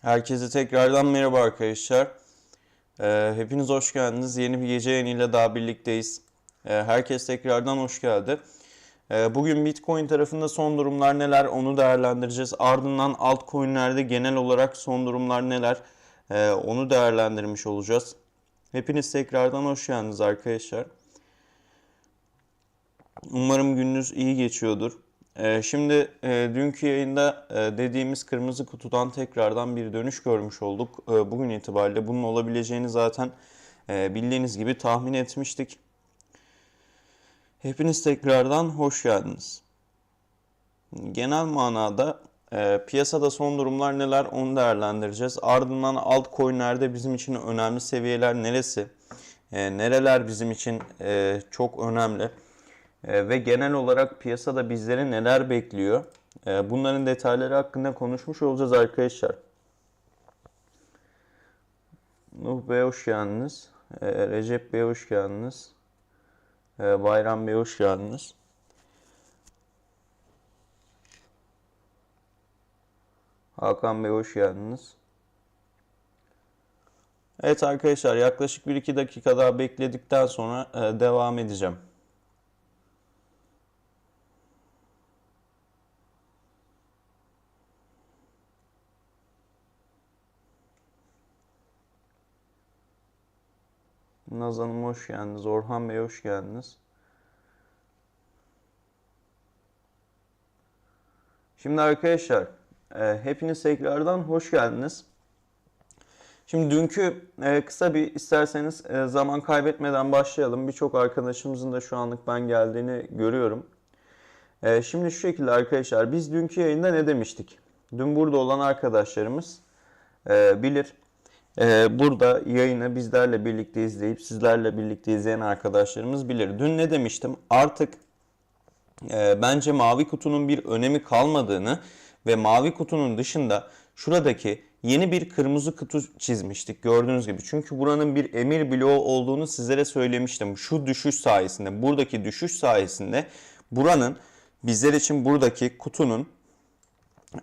Herkese tekrardan merhaba arkadaşlar. Ee, hepiniz hoş geldiniz. Yeni bir gece yayınıyla daha birlikteyiz. Ee, herkes tekrardan hoş geldi. Ee, bugün Bitcoin tarafında son durumlar neler onu değerlendireceğiz. Ardından altcoin'lerde genel olarak son durumlar neler ee, onu değerlendirmiş olacağız. Hepiniz tekrardan hoş geldiniz arkadaşlar. Umarım gününüz iyi geçiyordur. Ee, şimdi e, dünkü yayında e, dediğimiz kırmızı kutudan tekrardan bir dönüş görmüş olduk. E, bugün itibariyle bunun olabileceğini zaten bildiğiniz gibi tahmin etmiştik. Hepiniz tekrardan hoş geldiniz. Genel manada piyasada son durumlar neler onu değerlendireceğiz. Ardından altcoin'lerde bizim için önemli seviyeler neresi? Nereler bizim için çok önemli? E, ve genel olarak piyasada bizleri neler bekliyor? E, bunların detayları hakkında konuşmuş olacağız arkadaşlar. Nuh Bey hoş geldiniz. E, Recep Bey hoş geldiniz. Bayram Bey hoş geldiniz. Hakan Bey hoş geldiniz. Evet arkadaşlar yaklaşık 1-2 dakika daha bekledikten sonra e, devam edeceğim. Naz Hanım hoş geldiniz. Orhan Bey hoş geldiniz. Şimdi arkadaşlar e, hepiniz tekrardan hoş geldiniz. Şimdi dünkü e, kısa bir isterseniz e, zaman kaybetmeden başlayalım. Birçok arkadaşımızın da şu anlık ben geldiğini görüyorum. Şimdi şu şekilde arkadaşlar biz dünkü yayında ne demiştik? Dün burada olan arkadaşlarımız bilir. Ee, burada yayını bizlerle birlikte izleyip sizlerle birlikte izleyen arkadaşlarımız bilir. Dün ne demiştim? Artık e, bence mavi kutunun bir önemi kalmadığını ve mavi kutunun dışında şuradaki yeni bir kırmızı kutu çizmiştik gördüğünüz gibi. Çünkü buranın bir emir bloğu olduğunu sizlere söylemiştim. Şu düşüş sayesinde, buradaki düşüş sayesinde buranın bizler için buradaki kutunun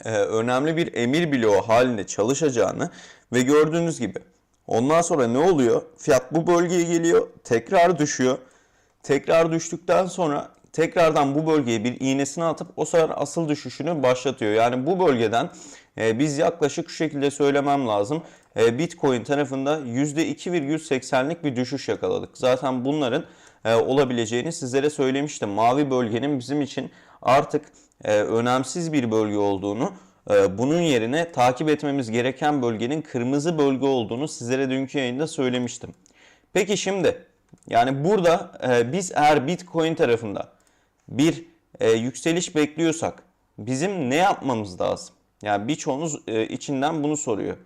önemli bir emir bloğu halinde çalışacağını ve gördüğünüz gibi ondan sonra ne oluyor? Fiyat bu bölgeye geliyor, tekrar düşüyor. Tekrar düştükten sonra tekrardan bu bölgeye bir iğnesini atıp o sefer asıl düşüşünü başlatıyor. Yani bu bölgeden e, biz yaklaşık şu şekilde söylemem lazım. E, Bitcoin tarafında %2,80'lik bir düşüş yakaladık. Zaten bunların e, olabileceğini sizlere söylemiştim. Mavi bölgenin bizim için artık e, önemsiz bir bölge olduğunu, e, bunun yerine takip etmemiz gereken bölgenin kırmızı bölge olduğunu sizlere dünkü yayında söylemiştim. Peki şimdi yani burada e, biz eğer Bitcoin tarafında bir e, yükseliş bekliyorsak bizim ne yapmamız lazım? Yani birçoğunuz e, içinden bunu soruyor.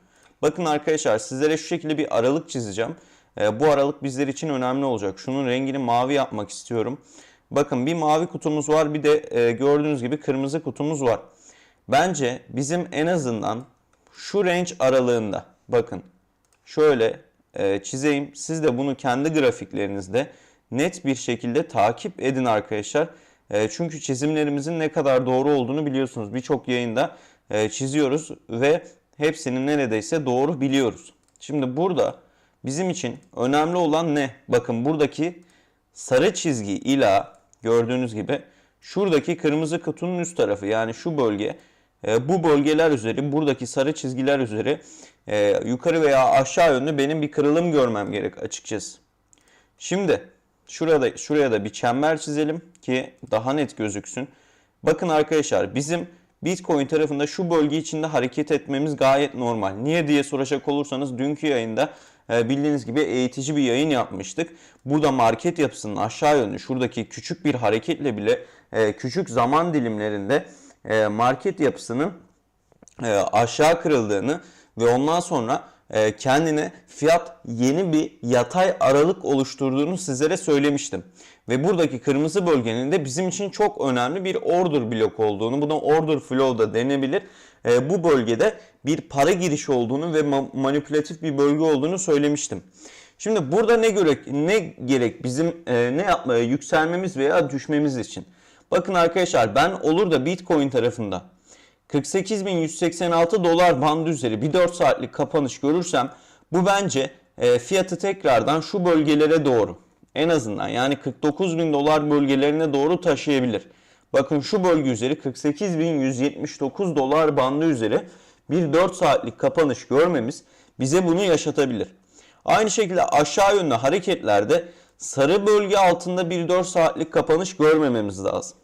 Bakın arkadaşlar sizlere şu şekilde bir aralık çizeceğim. E, bu aralık bizler için önemli olacak. Şunun rengini mavi yapmak istiyorum. Bakın bir mavi kutumuz var bir de e, gördüğünüz gibi kırmızı kutumuz var. Bence bizim en azından şu range aralığında bakın şöyle e, çizeyim. Siz de bunu kendi grafiklerinizde net bir şekilde takip edin arkadaşlar. E, çünkü çizimlerimizin ne kadar doğru olduğunu biliyorsunuz. Birçok yayında e, çiziyoruz ve hepsini neredeyse doğru biliyoruz. Şimdi burada bizim için önemli olan ne? Bakın buradaki sarı çizgi ila gördüğünüz gibi şuradaki kırmızı kutunun üst tarafı yani şu bölge e, bu bölgeler üzeri buradaki sarı çizgiler üzeri e, yukarı veya aşağı yönlü benim bir kırılım görmem gerek açıkçası. Şimdi şurada şuraya da bir çember çizelim ki daha net gözüksün. Bakın arkadaşlar bizim Bitcoin tarafında şu bölge içinde hareket etmemiz gayet normal. Niye diye soracak olursanız dünkü yayında bildiğiniz gibi eğitici bir yayın yapmıştık. Burada market yapısının aşağı yönlü şuradaki küçük bir hareketle bile e, küçük zaman dilimlerinde e, market yapısının aşağı kırıldığını ve ondan sonra kendine fiyat yeni bir yatay aralık oluşturduğunu sizlere söylemiştim. Ve buradaki kırmızı bölgenin de bizim için çok önemli bir order blok olduğunu, buna order flow da denebilir. E, bu bölgede bir para girişi olduğunu ve ma- manipülatif bir bölge olduğunu söylemiştim. Şimdi burada ne gerek ne gerek bizim e, ne yapmaya yükselmemiz veya düşmemiz için. Bakın arkadaşlar ben olur da Bitcoin tarafında 48.186 dolar bandı üzeri bir 4 saatlik kapanış görürsem bu bence e, fiyatı tekrardan şu bölgelere doğru en azından yani 49.000 dolar bölgelerine doğru taşıyabilir. Bakın şu bölge üzeri 48.179 dolar bandı üzeri bir 4 saatlik kapanış görmemiz bize bunu yaşatabilir. Aynı şekilde aşağı yönlü hareketlerde sarı bölge altında bir 4 saatlik kapanış görmememiz lazım.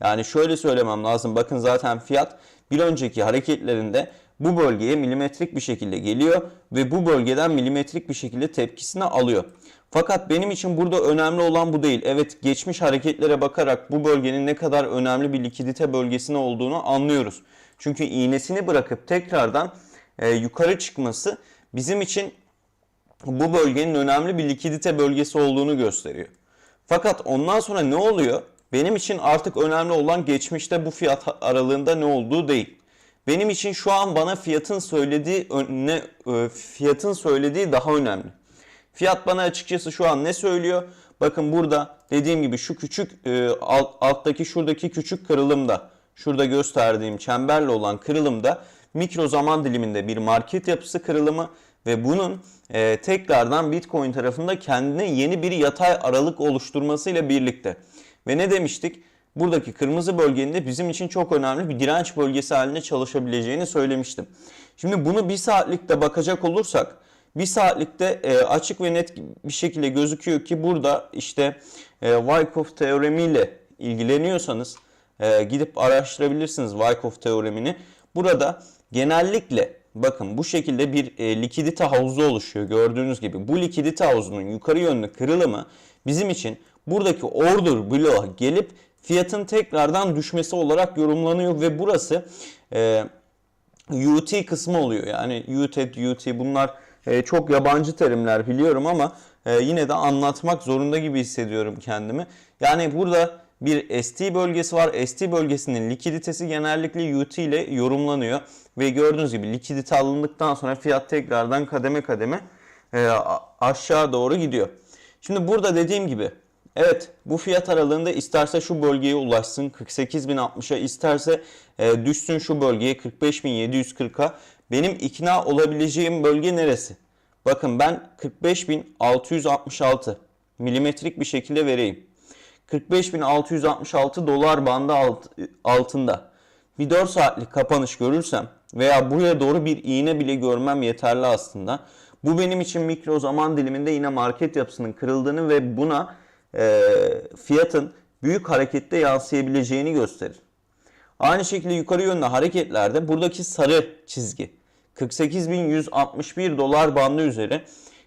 Yani şöyle söylemem lazım. Bakın zaten fiyat bir önceki hareketlerinde bu bölgeye milimetrik bir şekilde geliyor ve bu bölgeden milimetrik bir şekilde tepkisini alıyor. Fakat benim için burada önemli olan bu değil. Evet geçmiş hareketlere bakarak bu bölgenin ne kadar önemli bir likidite bölgesine olduğunu anlıyoruz. Çünkü iğnesini bırakıp tekrardan e, yukarı çıkması bizim için bu bölgenin önemli bir likidite bölgesi olduğunu gösteriyor. Fakat ondan sonra ne oluyor? Benim için artık önemli olan geçmişte bu fiyat aralığında ne olduğu değil. Benim için şu an bana fiyatın söylediği ne e, fiyatın söylediği daha önemli. Fiyat bana açıkçası şu an ne söylüyor? Bakın burada dediğim gibi şu küçük e, alt, alttaki şuradaki küçük kırılımda, şurada gösterdiğim çemberle olan kırılımda mikro zaman diliminde bir market yapısı kırılımı ve bunun e, tekrardan Bitcoin tarafında kendine yeni bir yatay aralık oluşturmasıyla birlikte. Ve ne demiştik? Buradaki kırmızı bölgenin de bizim için çok önemli bir direnç bölgesi haline çalışabileceğini söylemiştim. Şimdi bunu bir saatlikte bakacak olursak bir saatlikte e, açık ve net bir şekilde gözüküyor ki burada işte e, Wyckoff teoremiyle ilgileniyorsanız e, gidip araştırabilirsiniz Wyckoff teoremini. Burada genellikle bakın bu şekilde bir likidite havuzu oluşuyor gördüğünüz gibi. Bu likidite havuzunun yukarı yönlü kırılımı bizim için buradaki order bloğa gelip fiyatın tekrardan düşmesi olarak yorumlanıyor ve burası e, UT kısmı oluyor. Yani UTED, UT bunlar e, çok yabancı terimler biliyorum ama e, yine de anlatmak zorunda gibi hissediyorum kendimi. Yani burada bir ST bölgesi var. ST bölgesinin likiditesi genellikle UT ile yorumlanıyor. Ve gördüğünüz gibi likidite alındıktan sonra fiyat tekrardan kademe kademe e, aşağı doğru gidiyor. Şimdi burada dediğim gibi evet bu fiyat aralığında isterse şu bölgeye ulaşsın 48.060'a isterse düşsün şu bölgeye 45.740'a benim ikna olabileceğim bölge neresi? Bakın ben 45.666 milimetrik bir şekilde vereyim. 45.666 dolar bandı alt, altında bir 4 saatlik kapanış görürsem veya buraya doğru bir iğne bile görmem yeterli aslında. Bu benim için mikro zaman diliminde yine market yapısının kırıldığını ve buna e, fiyatın büyük harekette yansıyabileceğini gösterir. Aynı şekilde yukarı yönlü hareketlerde buradaki sarı çizgi 48.161 dolar bandı üzeri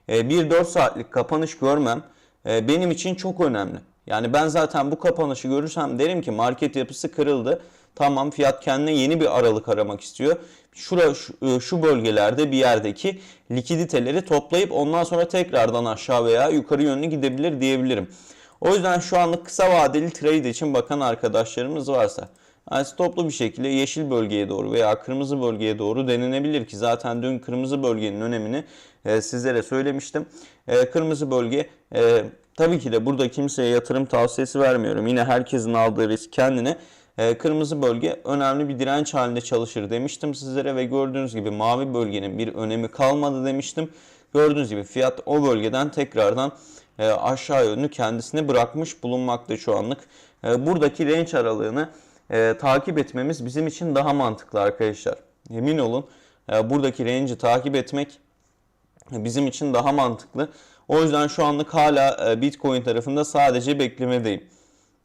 e, bir 4 saatlik kapanış görmem e, benim için çok önemli. Yani ben zaten bu kapanışı görürsem derim ki market yapısı kırıldı. Tamam fiyat kendine yeni bir aralık aramak istiyor. Şura, şu, e, şu bölgelerde bir yerdeki likiditeleri toplayıp ondan sonra tekrardan aşağı veya yukarı yönlü gidebilir diyebilirim. O yüzden şu anlık kısa vadeli trade için bakan arkadaşlarımız varsa yani stoplu bir şekilde yeşil bölgeye doğru veya kırmızı bölgeye doğru denenebilir ki zaten dün kırmızı bölgenin önemini e, sizlere söylemiştim. E, kırmızı bölge e, tabii ki de burada kimseye yatırım tavsiyesi vermiyorum. Yine herkesin aldığı risk kendine. E, kırmızı bölge önemli bir direnç halinde çalışır demiştim sizlere ve gördüğünüz gibi mavi bölgenin bir önemi kalmadı demiştim. Gördüğünüz gibi fiyat o bölgeden tekrardan e, aşağı yönlü kendisini bırakmış bulunmakta şu anlık. E, buradaki range aralığını e, takip etmemiz bizim için daha mantıklı arkadaşlar. Emin olun e, buradaki range'i takip etmek bizim için daha mantıklı. O yüzden şu anlık hala e, Bitcoin tarafında sadece beklemedeyim.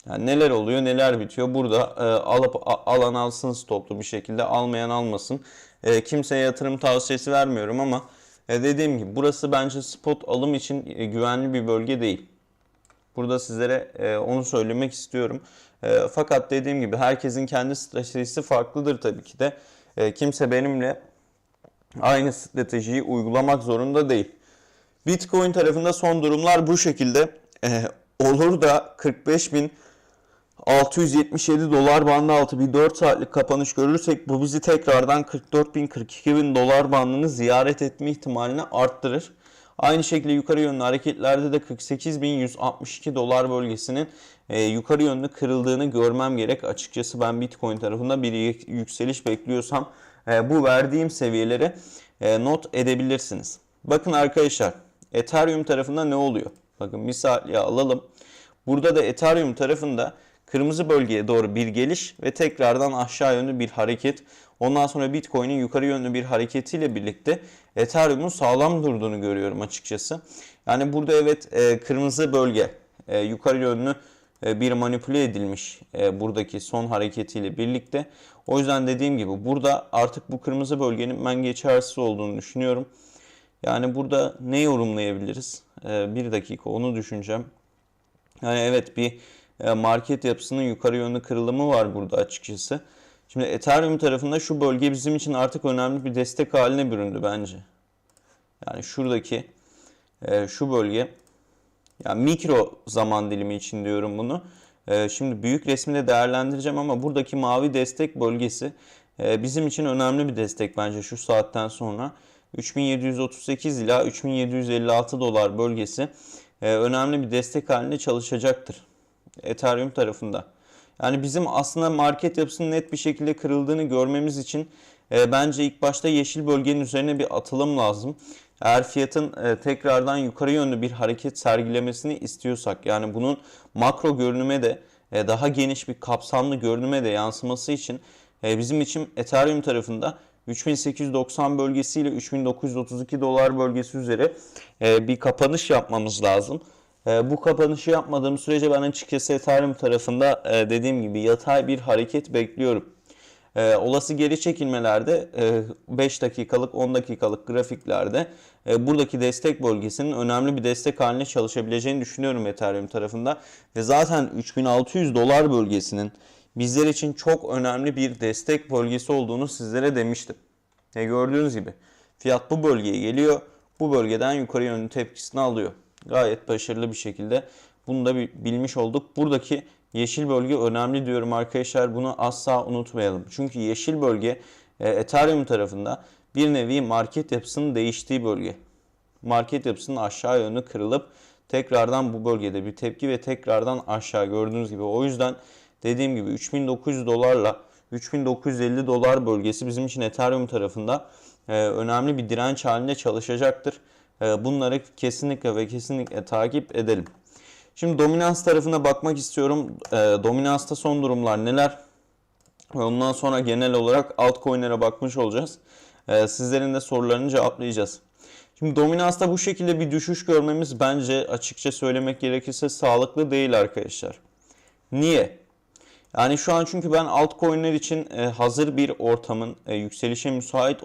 Yani neler oluyor, neler bitiyor. Burada e, alıp a, alan alsın stoplu bir şekilde, almayan almasın. E, kimseye yatırım tavsiyesi vermiyorum ama e, dediğim gibi burası bence spot alım için e, güvenli bir bölge değil. Burada sizlere e, onu söylemek istiyorum. E, fakat dediğim gibi herkesin kendi stratejisi farklıdır tabii ki de. E, kimse benimle aynı stratejiyi uygulamak zorunda değil. Bitcoin tarafında son durumlar bu şekilde. E, olur da 45 bin 677 dolar bandı altı bir 4 saatlik kapanış görürsek bu bizi tekrardan 44 bin 42 bin dolar bandını ziyaret etme ihtimalini arttırır. Aynı şekilde yukarı yönlü hareketlerde de 48.162 dolar bölgesinin e, yukarı yönlü kırıldığını görmem gerek. Açıkçası ben Bitcoin tarafında bir yükseliş bekliyorsam e, bu verdiğim seviyeleri e, not edebilirsiniz. Bakın arkadaşlar Ethereum tarafında ne oluyor? Bakın misal alalım. Burada da Ethereum tarafında kırmızı bölgeye doğru bir geliş ve tekrardan aşağı yönlü bir hareket. Ondan sonra Bitcoin'in yukarı yönlü bir hareketiyle birlikte Ethereum'un sağlam durduğunu görüyorum açıkçası. Yani burada evet e, kırmızı bölge e, yukarı yönlü e, bir manipüle edilmiş buradaki son hareketiyle birlikte. O yüzden dediğim gibi burada artık bu kırmızı bölgenin ben geçersiz olduğunu düşünüyorum. Yani burada ne yorumlayabiliriz? Bir dakika onu düşüneceğim. Yani evet bir market yapısının yukarı yönlü kırılımı var burada açıkçası. Şimdi Ethereum tarafında şu bölge bizim için artık önemli bir destek haline büründü bence. Yani şuradaki e, şu bölge yani mikro zaman dilimi için diyorum bunu. E, şimdi büyük resminde değerlendireceğim ama buradaki mavi destek bölgesi bizim için önemli bir destek bence şu saatten sonra. 3738 ila 3756 dolar bölgesi önemli bir destek halinde çalışacaktır. Ethereum tarafında. Yani bizim aslında market yapısının net bir şekilde kırıldığını görmemiz için e, bence ilk başta yeşil bölgenin üzerine bir atılım lazım. Eğer fiyatın e, tekrardan yukarı yönlü bir hareket sergilemesini istiyorsak yani bunun makro görünüme de e, daha geniş bir kapsamlı görünüme de yansıması için e, bizim için Ethereum tarafında 3890 bölgesiyle 3932 dolar bölgesi üzere bir kapanış yapmamız lazım. E, bu kapanışı yapmadığım sürece ben açıkçası Ethereum tarafında e, dediğim gibi yatay bir hareket bekliyorum. E, olası geri çekilmelerde 5 dakikalık 10 dakikalık grafiklerde buradaki destek bölgesinin önemli bir destek haline çalışabileceğini düşünüyorum Ethereum tarafında. Ve zaten 3600 dolar bölgesinin bizler için çok önemli bir destek bölgesi olduğunu sizlere demiştim. E gördüğünüz gibi fiyat bu bölgeye geliyor. Bu bölgeden yukarı yönlü tepkisini alıyor gayet başarılı bir şekilde bunu da bilmiş olduk. Buradaki yeşil bölge önemli diyorum arkadaşlar. Bunu asla unutmayalım. Çünkü yeşil bölge e, Ethereum tarafında bir nevi market yapısının değiştiği bölge. Market yapısının aşağı yönlü kırılıp tekrardan bu bölgede bir tepki ve tekrardan aşağı gördüğünüz gibi. O yüzden dediğim gibi 3900 dolarla 3950 dolar bölgesi bizim için Ethereum tarafında e, önemli bir direnç halinde çalışacaktır. Ee, bunları kesinlikle ve kesinlikle takip edelim. Şimdi dominans tarafına bakmak istiyorum. Ee, dominansta son durumlar neler? Ondan sonra genel olarak altcoin'lere bakmış olacağız. Ee, sizlerin de sorularını cevaplayacağız. Şimdi dominansta bu şekilde bir düşüş görmemiz bence açıkça söylemek gerekirse sağlıklı değil arkadaşlar. Niye? Yani şu an çünkü ben altcoin'ler için e, hazır bir ortamın e, yükselişe müsait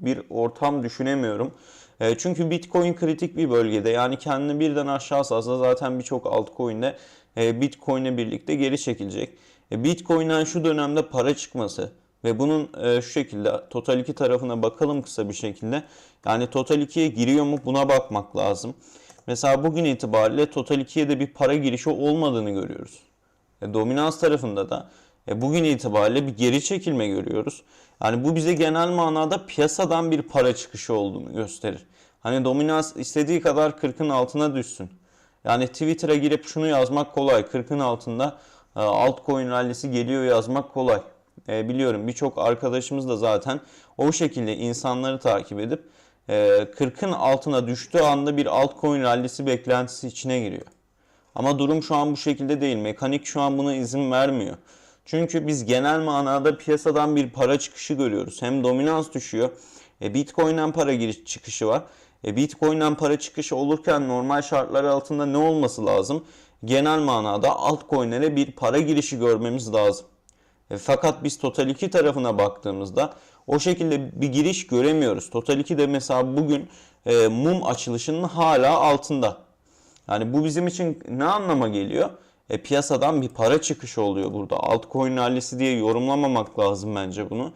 bir ortam düşünemiyorum. E, çünkü Bitcoin kritik bir bölgede. Yani kendini birden aşağı salsa zaten birçok altcoin'de e, Bitcoin'le birlikte geri çekilecek. E, Bitcoin'den şu dönemde para çıkması ve bunun şu şekilde Total 2 tarafına bakalım kısa bir şekilde. Yani Total 2'ye giriyor mu buna bakmak lazım. Mesela bugün itibariyle Total 2'ye de bir para girişi olmadığını görüyoruz. dominans tarafında da bugün itibariyle bir geri çekilme görüyoruz. Yani bu bize genel manada piyasadan bir para çıkışı olduğunu gösterir. Hani dominans istediği kadar 40'ın altına düşsün. Yani Twitter'a girip şunu yazmak kolay. 40'ın altında e, altcoin rallisi geliyor yazmak kolay. E, biliyorum birçok arkadaşımız da zaten o şekilde insanları takip edip e, 40'ın altına düştüğü anda bir altcoin rallisi beklentisi içine giriyor. Ama durum şu an bu şekilde değil. Mekanik şu an buna izin vermiyor. Çünkü biz genel manada piyasadan bir para çıkışı görüyoruz. Hem dominans düşüyor. E, Bitcoin'den para giriş çıkışı var. E, Bitcoin'den para çıkışı olurken normal şartlar altında ne olması lazım? Genel manada altcoin'lere bir para girişi görmemiz lazım. E, fakat biz Total 2 tarafına baktığımızda o şekilde bir giriş göremiyoruz. Total 2 de mesela bugün e, mum açılışının hala altında. Yani bu bizim için ne anlama geliyor? E, piyasadan bir para çıkışı oluyor burada. Altcoin rallisi diye yorumlamamak lazım bence bunu.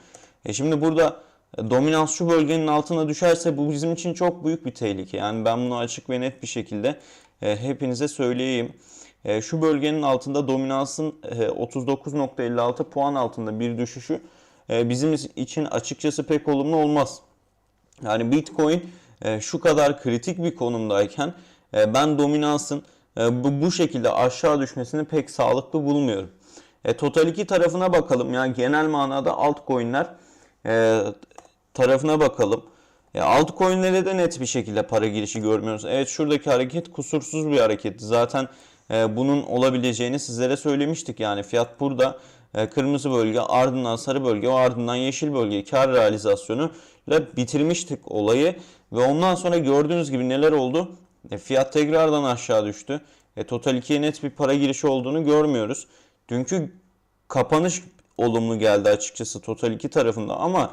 E şimdi burada e, dominans şu bölgenin altına düşerse bu bizim için çok büyük bir tehlike. Yani ben bunu açık ve net bir şekilde e, hepinize söyleyeyim. E, şu bölgenin altında dominansın e, 39.56 puan altında bir düşüşü e, bizim için açıkçası pek olumlu olmaz. Yani Bitcoin e, şu kadar kritik bir konumdayken e, ben dominansın bu, bu şekilde aşağı düşmesini pek sağlıklı bulmuyorum. E, Total 2 tarafına bakalım. Yani genel manada altcoin'ler e, tarafına bakalım. E, altcoin'lere de net bir şekilde para girişi görmüyoruz. Evet şuradaki hareket kusursuz bir hareket. Zaten e, bunun olabileceğini sizlere söylemiştik. Yani fiyat burada e, kırmızı bölge ardından sarı bölge ardından yeşil bölge kar realizasyonu ile bitirmiştik olayı. Ve ondan sonra gördüğünüz gibi neler oldu? E, fiyat tekrardan aşağı düştü. E, Total 2'ye net bir para girişi olduğunu görmüyoruz. Dünkü kapanış olumlu geldi açıkçası Total 2 tarafında ama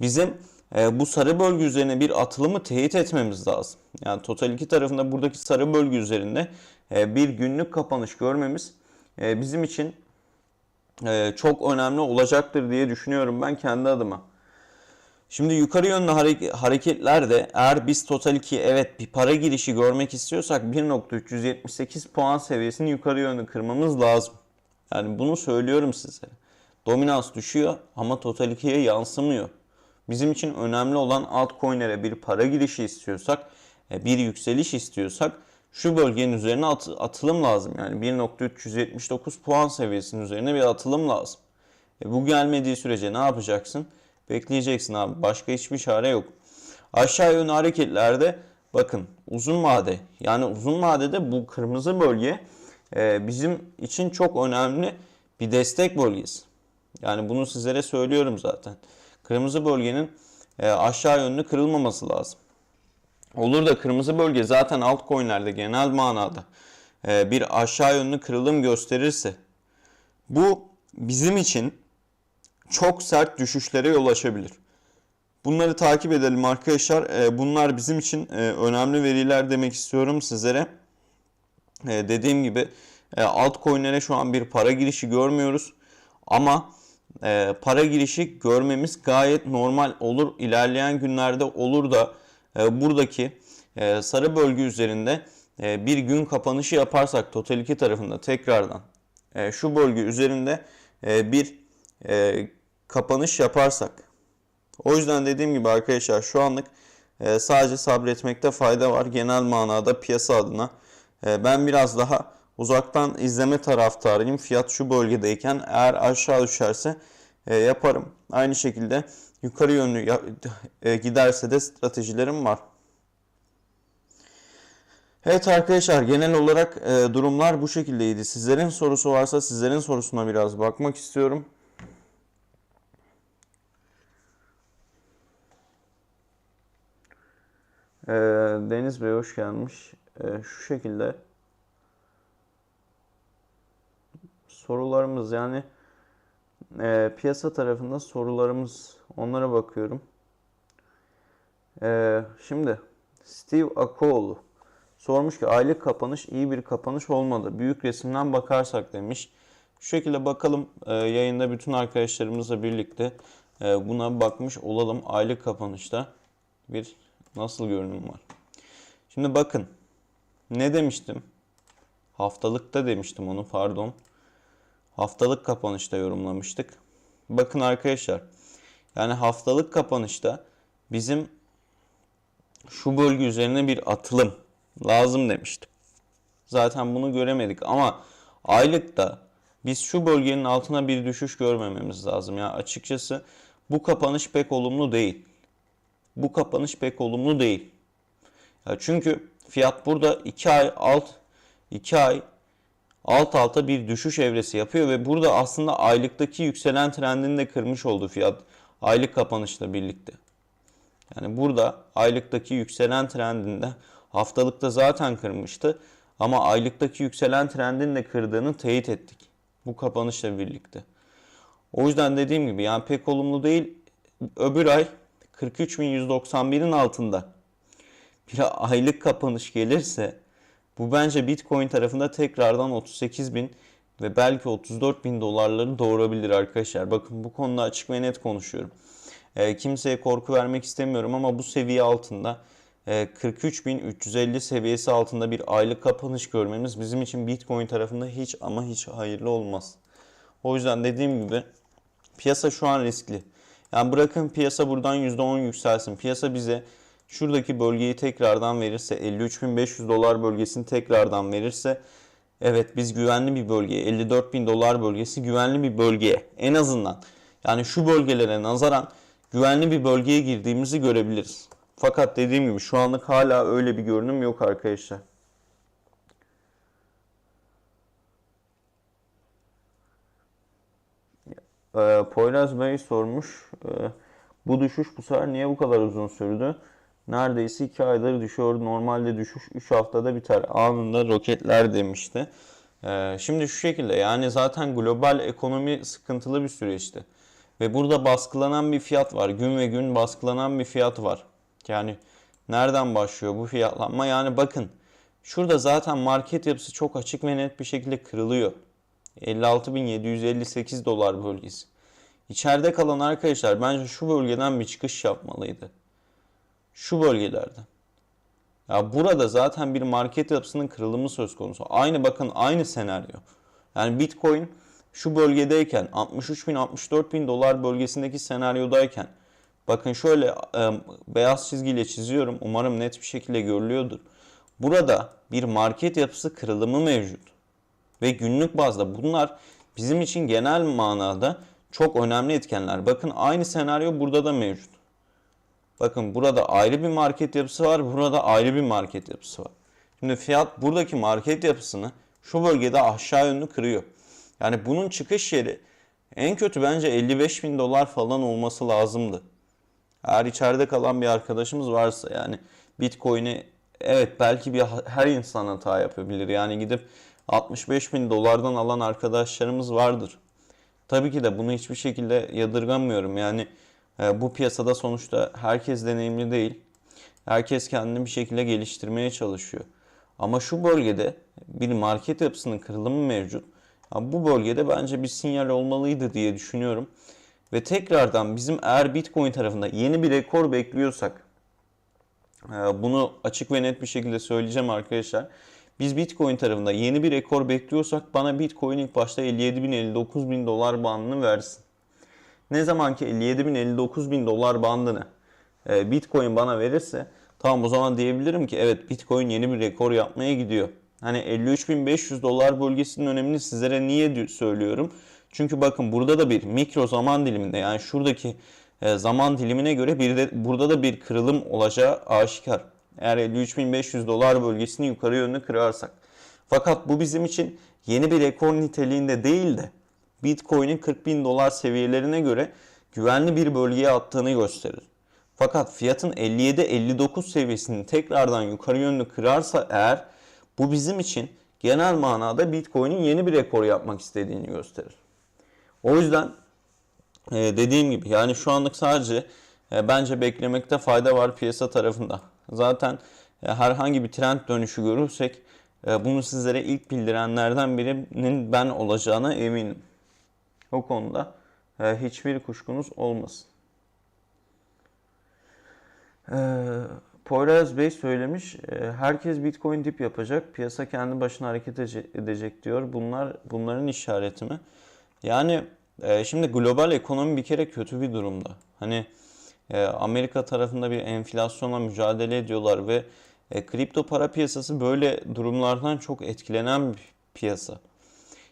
bizim e, bu sarı bölge üzerine bir atılımı teyit etmemiz lazım. Yani Total 2 tarafında buradaki sarı bölge üzerinde e, bir günlük kapanış görmemiz e, bizim için e, çok önemli olacaktır diye düşünüyorum ben kendi adıma. Şimdi yukarı yönlü hare- hareketlerde eğer biz Total 2 evet bir para girişi görmek istiyorsak 1.378 puan seviyesini yukarı yönlü kırmamız lazım. Yani bunu söylüyorum size. Dominans düşüyor ama Total 2'ye yansımıyor. Bizim için önemli olan altcoin'lere bir para girişi istiyorsak, e, bir yükseliş istiyorsak şu bölgenin üzerine at- atılım lazım. Yani 1.379 puan seviyesinin üzerine bir atılım lazım. E bu gelmediği sürece ne yapacaksın? Bekleyeceksin abi. Başka hiçbir çare yok. Aşağı yönlü hareketlerde bakın uzun vade yani uzun vadede bu kırmızı bölge e, bizim için çok önemli bir destek bölgesi. Yani bunu sizlere söylüyorum zaten. Kırmızı bölgenin e, aşağı yönlü kırılmaması lazım. Olur da kırmızı bölge zaten altcoin'lerde genel manada e, bir aşağı yönlü kırılım gösterirse bu bizim için çok sert düşüşlere yol açabilir. Bunları takip edelim arkadaşlar. E, Bunlar bizim için e, önemli veriler demek istiyorum sizlere. E, Dediğim gibi e, altcoin'lere şu an bir para girişi görmüyoruz. Ama e, para girişi görmemiz gayet normal olur. İlerleyen günlerde olur da buradaki sarı bölge üzerinde bir gün kapanışı yaparsak Total 2 tarafında tekrardan şu bölge üzerinde bir kapanış yaparsak o yüzden dediğim gibi arkadaşlar şu anlık e, sadece sabretmekte fayda var. Genel manada piyasa adına e, ben biraz daha uzaktan izleme taraftarıyım. Fiyat şu bölgedeyken eğer aşağı düşerse e, yaparım. Aynı şekilde yukarı yönlü giderse de stratejilerim var. Evet arkadaşlar genel olarak durumlar bu şekildeydi. Sizlerin sorusu varsa sizlerin sorusuna biraz bakmak istiyorum. Ee, Deniz Bey hoş gelmiş. Ee, şu şekilde sorularımız yani e, piyasa tarafında sorularımız onlara bakıyorum. Ee, şimdi Steve Akoğlu sormuş ki aylık kapanış iyi bir kapanış olmadı. Büyük resimden bakarsak demiş. Şu şekilde bakalım e, yayında bütün arkadaşlarımızla birlikte e, buna bakmış olalım. Aylık kapanışta bir nasıl görünüm var. Şimdi bakın ne demiştim? Haftalıkta demiştim onu pardon. Haftalık kapanışta yorumlamıştık. Bakın arkadaşlar yani haftalık kapanışta bizim şu bölge üzerine bir atılım lazım demiştim. Zaten bunu göremedik ama aylıkta biz şu bölgenin altına bir düşüş görmememiz lazım. Ya açıkçası bu kapanış pek olumlu değil. Bu kapanış pek olumlu değil. Ya çünkü fiyat burada 2 ay alt 2 ay alt alta bir düşüş evresi yapıyor ve burada aslında aylıktaki yükselen trendini de kırmış oldu fiyat aylık kapanışla birlikte. Yani burada aylıktaki yükselen trendinde haftalıkta zaten kırmıştı ama aylıktaki yükselen trendin de kırdığını teyit ettik bu kapanışla birlikte. O yüzden dediğim gibi yani pek olumlu değil. Öbür ay 43.191'in altında bir aylık kapanış gelirse bu bence Bitcoin tarafında tekrardan 38.000 ve belki 34.000 dolarları doğurabilir arkadaşlar. Bakın bu konuda açık ve net konuşuyorum. E, kimseye korku vermek istemiyorum ama bu seviye altında e, 43.350 seviyesi altında bir aylık kapanış görmemiz bizim için Bitcoin tarafında hiç ama hiç hayırlı olmaz. O yüzden dediğim gibi piyasa şu an riskli. Yani bırakın piyasa buradan %10 yükselsin. Piyasa bize şuradaki bölgeyi tekrardan verirse 53.500 dolar bölgesini tekrardan verirse evet biz güvenli bir bölgeye 54.000 dolar bölgesi güvenli bir bölgeye en azından yani şu bölgelere nazaran güvenli bir bölgeye girdiğimizi görebiliriz. Fakat dediğim gibi şu anlık hala öyle bir görünüm yok arkadaşlar. Ee, Poyraz Bey sormuş. Ee, bu düşüş bu sefer niye bu kadar uzun sürdü? Neredeyse 2 aydır düşüyor. Normalde düşüş 3 haftada biter. Anında roketler demişti. Ee, şimdi şu şekilde yani zaten global ekonomi sıkıntılı bir süreçti. Ve burada baskılanan bir fiyat var. Gün ve gün baskılanan bir fiyat var. Yani nereden başlıyor bu fiyatlanma? Yani bakın şurada zaten market yapısı çok açık ve net bir şekilde kırılıyor. 56.758 dolar bölgesi. İçeride kalan arkadaşlar bence şu bölgeden bir çıkış yapmalıydı. Şu bölgelerden. Ya burada zaten bir market yapısının kırılımı söz konusu. Aynı bakın aynı senaryo. Yani Bitcoin şu bölgedeyken 63 bin 64 bin dolar bölgesindeki senaryodayken bakın şöyle e, beyaz çizgiyle çiziyorum. Umarım net bir şekilde görülüyordur. Burada bir market yapısı kırılımı mevcut. Ve günlük bazda bunlar bizim için genel manada çok önemli etkenler. Bakın aynı senaryo burada da mevcut. Bakın burada ayrı bir market yapısı var. Burada ayrı bir market yapısı var. Şimdi fiyat buradaki market yapısını şu bölgede aşağı yönlü kırıyor. Yani bunun çıkış yeri en kötü bence 55 bin dolar falan olması lazımdı. Eğer içeride kalan bir arkadaşımız varsa yani Bitcoin'i evet belki bir her insan hata yapabilir. Yani gidip 65 bin dolardan alan arkadaşlarımız vardır. Tabii ki de bunu hiçbir şekilde yadırgamıyorum. Yani e, bu piyasada sonuçta herkes deneyimli değil. Herkes kendini bir şekilde geliştirmeye çalışıyor. Ama şu bölgede bir market yapısının kırılımı mevcut. Yani bu bölgede bence bir sinyal olmalıydı diye düşünüyorum. Ve tekrardan bizim eğer Bitcoin tarafında yeni bir rekor bekliyorsak e, bunu açık ve net bir şekilde söyleyeceğim arkadaşlar. Biz Bitcoin tarafında yeni bir rekor bekliyorsak bana Bitcoin ilk başta 57 bin 59 bin dolar bandını versin. Ne zaman ki 57 bin 59 bin dolar bandını e, Bitcoin bana verirse tamam o zaman diyebilirim ki evet Bitcoin yeni bir rekor yapmaya gidiyor. Hani 53.500 dolar bölgesinin önemini sizlere niye söylüyorum? Çünkü bakın burada da bir mikro zaman diliminde yani şuradaki e, zaman dilimine göre bir de burada da bir kırılım olacağı aşikar. Eğer 53.500 dolar bölgesini yukarı yönlü kırarsak. Fakat bu bizim için yeni bir rekor niteliğinde değil de Bitcoin'in 40.000 dolar seviyelerine göre güvenli bir bölgeye attığını gösterir. Fakat fiyatın 57-59 seviyesini tekrardan yukarı yönlü kırarsa eğer bu bizim için genel manada Bitcoin'in yeni bir rekor yapmak istediğini gösterir. O yüzden e, dediğim gibi yani şu anlık sadece e, bence beklemekte fayda var piyasa tarafında. Zaten e, herhangi bir trend dönüşü görürsek bunu sizlere ilk bildirenlerden birinin ben olacağına eminim. O konuda hiçbir kuşkunuz olmasın. Poyraz Bey söylemiş, herkes Bitcoin dip yapacak, piyasa kendi başına hareket edecek diyor. Bunlar bunların işareti mi? Yani şimdi global ekonomi bir kere kötü bir durumda. Hani Amerika tarafında bir enflasyonla mücadele ediyorlar ve kripto para piyasası böyle durumlardan çok etkilenen bir piyasa.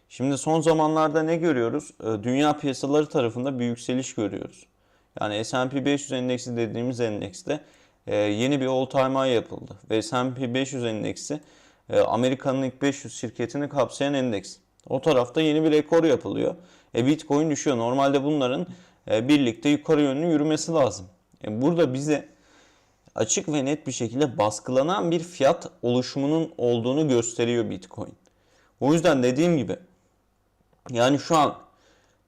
Şimdi son zamanlarda ne görüyoruz? Dünya piyasaları tarafında bir yükseliş görüyoruz. Yani S&P 500 endeksi dediğimiz endekste yeni bir all time high yapıldı. Ve S&P 500 endeksi Amerika'nın ilk 500 şirketini kapsayan endeks. O tarafta yeni bir rekor yapılıyor. E, Bitcoin düşüyor. Normalde bunların e, birlikte yukarı yönlü yürümesi lazım. E, burada bize açık ve net bir şekilde baskılanan bir fiyat oluşumunun olduğunu gösteriyor Bitcoin. O yüzden dediğim gibi yani şu an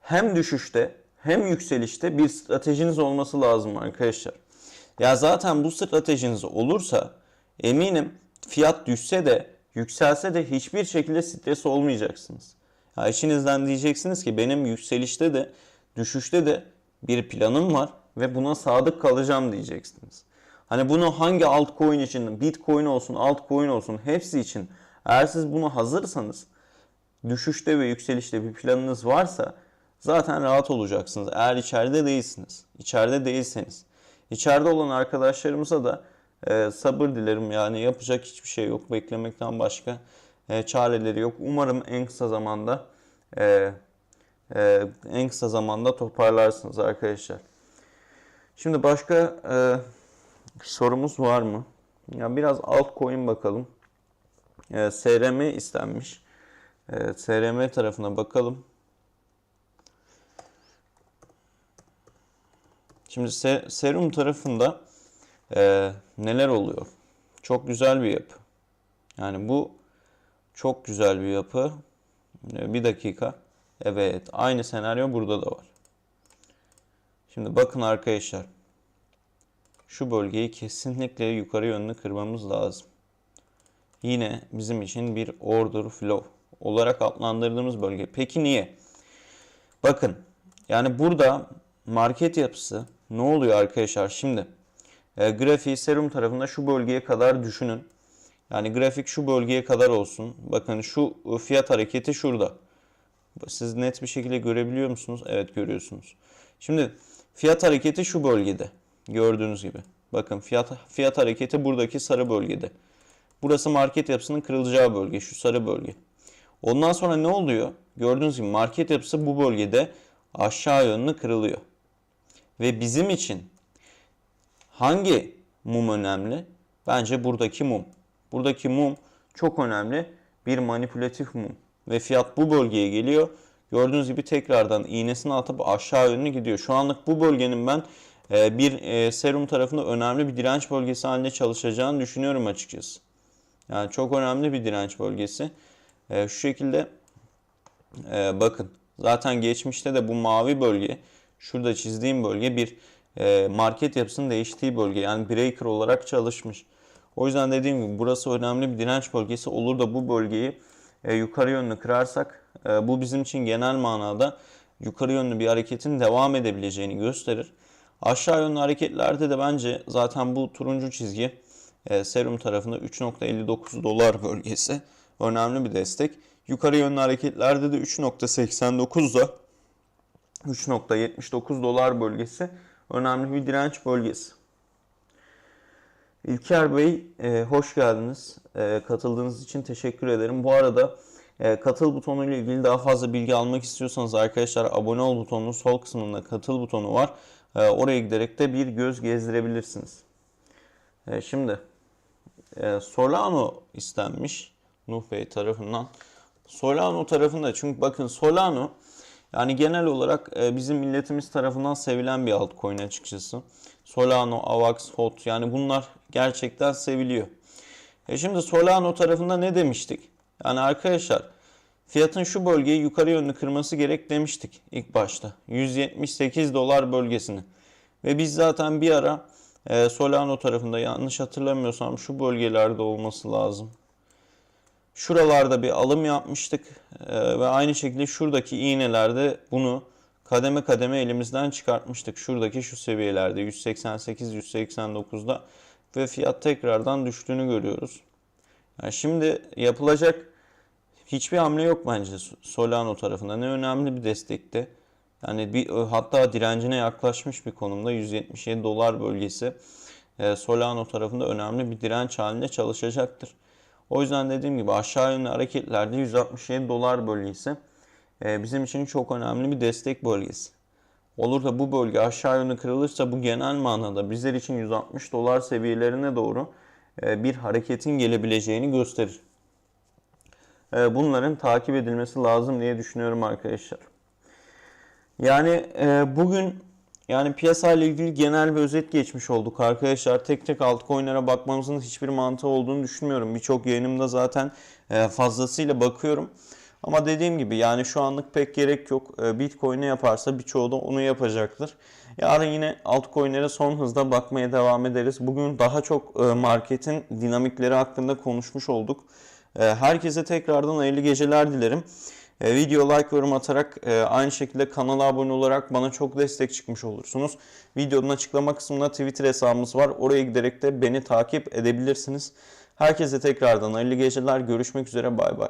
hem düşüşte hem yükselişte bir stratejiniz olması lazım arkadaşlar. Ya zaten bu stratejiniz olursa eminim fiyat düşse de yükselse de hiçbir şekilde stres olmayacaksınız. Ya içinizden diyeceksiniz ki benim yükselişte de düşüşte de bir planım var ve buna sadık kalacağım diyeceksiniz. Hani bunu hangi altcoin için, bitcoin olsun, altcoin olsun hepsi için eğer siz bunu hazırsanız düşüşte ve yükselişte bir planınız varsa zaten rahat olacaksınız. Eğer içeride değilsiniz, içeride değilseniz. İçeride olan arkadaşlarımıza da E, sabır dilerim yani yapacak hiçbir şey yok. Beklemekten başka e, çareleri yok. Umarım en kısa zamanda e, e, en kısa zamanda toparlarsınız arkadaşlar. Şimdi başka e, sorumuz var mı? Ya biraz altcoin bakalım. E, SRM istenmiş. E, SRM tarafına bakalım. Şimdi se- serum tarafında e, neler oluyor? Çok güzel bir yapı. Yani bu çok güzel bir yapı. E, Bir dakika. Evet, aynı senaryo burada da var. Şimdi bakın arkadaşlar. Şu bölgeyi kesinlikle yukarı yönlü kırmamız lazım. Yine bizim için bir order flow olarak adlandırdığımız bölge. Peki niye? Bakın yani burada market yapısı ne oluyor arkadaşlar? Şimdi e, grafiği serum tarafında şu bölgeye kadar düşünün. Yani grafik şu bölgeye kadar olsun. Bakın şu fiyat hareketi şurada. Siz net bir şekilde görebiliyor musunuz? Evet görüyorsunuz. Şimdi fiyat hareketi şu bölgede. Gördüğünüz gibi. Bakın fiyat fiyat hareketi buradaki sarı bölgede. Burası market yapısının kırılacağı bölge, şu sarı bölge. Ondan sonra ne oluyor? Gördüğünüz gibi market yapısı bu bölgede aşağı yönlü kırılıyor. Ve bizim için hangi mum önemli? Bence buradaki mum. Buradaki mum çok önemli bir manipülatif mum. Ve fiyat bu bölgeye geliyor. Gördüğünüz gibi tekrardan iğnesini atıp aşağı yönlü gidiyor. Şu anlık bu bölgenin ben e, bir e, serum tarafında önemli bir direnç bölgesi haline çalışacağını düşünüyorum açıkçası. Yani çok önemli bir direnç bölgesi. E, şu şekilde bakın zaten geçmişte de bu mavi bölge şurada çizdiğim bölge bir market yapısının değiştiği bölge. Yani breaker olarak çalışmış. O yüzden dediğim gibi burası önemli bir direnç bölgesi. Olur da bu bölgeyi yukarı yönlü kırarsak e, bu bizim için genel manada yukarı yönlü bir hareketin devam edebileceğini gösterir. Aşağı yönlü hareketlerde de bence zaten bu turuncu çizgi e, serum tarafında 3.59 dolar bölgesi önemli bir destek. Yukarı yönlü hareketlerde de 3.89 da 3.79 dolar bölgesi önemli bir direnç bölgesi. İlker Bey e, hoş geldiniz. E, katıldığınız için teşekkür ederim. Bu arada e, katıl butonu ile ilgili daha fazla bilgi almak istiyorsanız arkadaşlar abone ol butonunun sol kısmında katıl butonu var. E, oraya giderek de bir göz gezdirebilirsiniz. E, şimdi e, Solano istenmiş Nuh Bey tarafından. Solano tarafında çünkü bakın Solano yani genel olarak e, bizim milletimiz tarafından sevilen bir altcoin açıkçası. Solano, Avax, HOT yani bunlar gerçekten seviliyor. E şimdi Solano tarafında ne demiştik? Yani arkadaşlar fiyatın şu bölgeyi yukarı yönlü kırması gerek demiştik ilk başta. 178 dolar bölgesini. Ve biz zaten bir ara e, Solano tarafında yanlış hatırlamıyorsam şu bölgelerde olması lazım. Şuralarda bir alım yapmıştık e, ve aynı şekilde şuradaki iğnelerde bunu kademe kademe elimizden çıkartmıştık. Şuradaki şu seviyelerde 188-189'da ve fiyat tekrardan düştüğünü görüyoruz. Yani şimdi yapılacak hiçbir hamle yok bence Solano tarafında. Ne önemli bir destekte. Yani bir hatta direncine yaklaşmış bir konumda 177 dolar bölgesi e, Solano tarafında önemli bir direnç halinde çalışacaktır. O yüzden dediğim gibi aşağı yönlü hareketlerde 167 dolar bölgesi e, bizim için çok önemli bir destek bölgesi. Olur da bu bölge aşağı yönlü kırılırsa bu genel manada bizler için 160 dolar seviyelerine doğru e, bir hareketin gelebileceğini gösterir. E, bunların takip edilmesi lazım diye düşünüyorum arkadaşlar. Yani bugün yani piyasa ile ilgili genel bir özet geçmiş olduk arkadaşlar. Tek tek altcoin'lere bakmamızın hiçbir mantığı olduğunu düşünmüyorum. Birçok yayınımda zaten fazlasıyla bakıyorum. Ama dediğim gibi yani şu anlık pek gerek yok. Bitcoin'e yaparsa birçoğu da onu yapacaktır. Yarın yine altcoin'lere son hızda bakmaya devam ederiz. Bugün daha çok marketin dinamikleri hakkında konuşmuş olduk. Herkese tekrardan hayırlı geceler dilerim. E, video like yorum atarak e, aynı şekilde kanala abone olarak bana çok destek çıkmış olursunuz. Videonun açıklama kısmında Twitter hesabımız var. Oraya giderek de beni takip edebilirsiniz. Herkese tekrardan hayırlı geceler. Görüşmek üzere. Bay bay.